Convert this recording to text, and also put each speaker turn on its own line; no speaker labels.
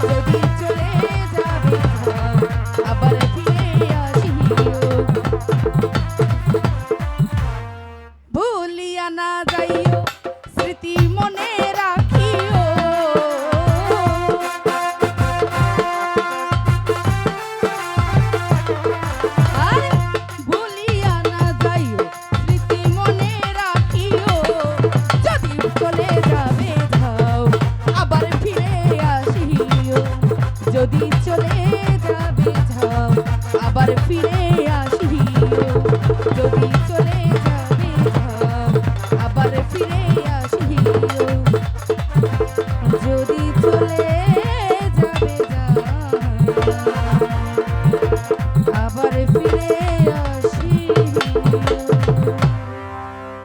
দেবী